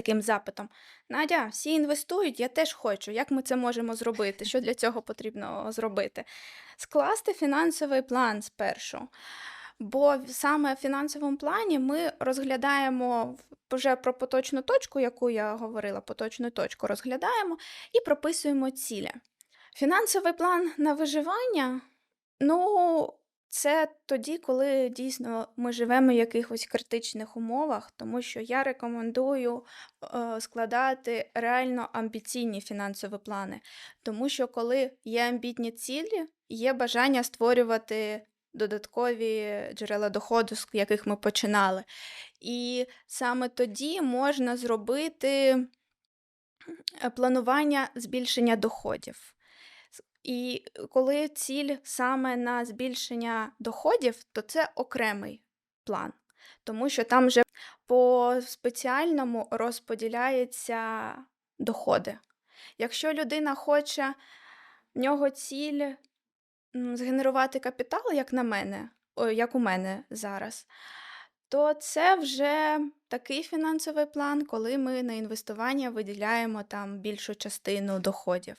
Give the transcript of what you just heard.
таким запитом: Надя, всі інвестують, я теж хочу. Як ми це можемо зробити? Що для цього потрібно зробити? Скласти фінансовий план спершу. Бо саме в фінансовому плані ми розглядаємо вже про поточну точку, яку я говорила, поточну точку розглядаємо і прописуємо цілі. Фінансовий план на виживання, ну, це тоді, коли дійсно ми живемо в якихось критичних умовах, тому що я рекомендую е, складати реально амбіційні фінансові плани. Тому що коли є амбітні цілі, є бажання створювати додаткові джерела доходу, з яких ми починали. І саме тоді можна зробити е, планування збільшення доходів. І коли ціль саме на збільшення доходів, то це окремий план, тому що там вже по спеціальному розподіляються доходи. Якщо людина хоче, в нього ціль згенерувати капітал, як на мене, як у мене зараз, то це вже такий фінансовий план, коли ми на інвестування виділяємо там більшу частину доходів.